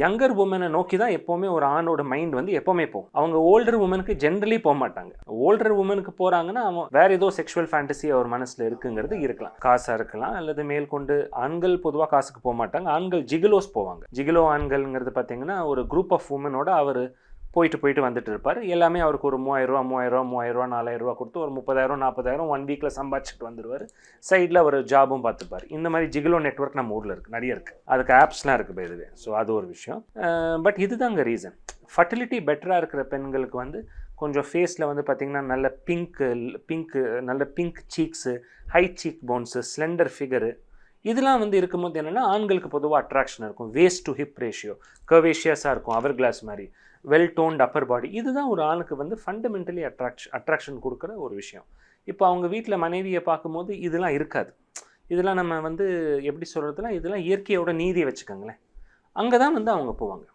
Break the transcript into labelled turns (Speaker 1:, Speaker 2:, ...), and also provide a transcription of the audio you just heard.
Speaker 1: Younger உமனை நோக்கி தான் எப்போவுமே ஒரு ஆணோட மைண்ட் வந்து எப்போவுமே போகும். அவங்க ஓல்டர் உமனுக்கு ஜென்ரலி போக மாட்டாங்க ஓல்டர் உமனுக்கு போகிறாங்கன்னா அவன் வேற ஏதோ செக்ஷுவல் ஃபேண்டசி அவர் மனசில் இருக்குங்கிறது இருக்கலாம். காசாக இருக்கலாம் அல்லது மேற்கொண்டு ஆண்கள் பொதுவாக காசுக்கு போக மாட்டாங்க ஆண்கள் ஜிகிலோஸ் போவாங்க. ஜிகிலோ ஆண்கள்ங்கிறது பார்த்தீங்கன்னா ஒரு குரூப் ஆஃப் உமனோட அவர் போயிட்டு போயிட்டு வந்துட்டு இருப்பார். எல்லாமே அவருக்கு ஒரு மூவாயிரரூவா மூவாயிரரூவா மூவாயிரம் நாலாயிரரூவா நாலாயிரம் ரூபா கொடுத்து ஒரு முப்பதாயிரம் நாற்பதாயிரம் ஒன் வீக்கில் சம்பாதிச்சிட்டு வந்துடுவார் சைடில் ஒரு ஜாபும் பார்த்துப்பார். இந்த மாதிரி ஜிகிலோ நெட்வொர்க் நம்ம ஊரில் இருக்குது நிறைய இருக்குது அதுக்கு ஆப்ஸ்லாம் இருக்குது இதுவே ஸோ அது ஒரு விஷயம். பட் இதுதாங்க ரீசன் ஃபர்டிலிட்டி பெட்டராக இருக்கிற பெண்களுக்கு வந்து கொஞ்சம் ஃபேஸில் வந்து பார்த்திங்கன்னா நல்ல பிங்க்கு பிங்க்கு நல்ல pink cheeks high cheek bones slender figure இதெல்லாம் வந்து இருக்கும்போது என்னென்னா ஆண்களுக்கு பொதுவாக அட்ராக்ஷன் இருக்கும். வேஸ்ட் டு ஹிப் ரேஷியோ கர்வேஷியஸாக இருக்கும் அவர் கிளாஸ் மாதிரி. வெல் டோன்ட் அப்பர் பாடி இதுதான் ஒரு ஆணுக்கு வந்து ஃபண்டமெண்டலி அட்ராக்ஷன் அட்ராக்ஷன் கொடுக்குற ஒரு விஷயம். இப்போ அவங்க வீட்டில் மனைவியை பார்க்கும்போது இதெல்லாம் இருக்காது. இதெல்லாம் நம்ம வந்து எப்படி சொல்கிறதுனா இதெல்லாம் இயற்கையோட நீதியை வச்சுக்கோங்களேன். அங்கே தான் வந்து அவங்க போவாங்க.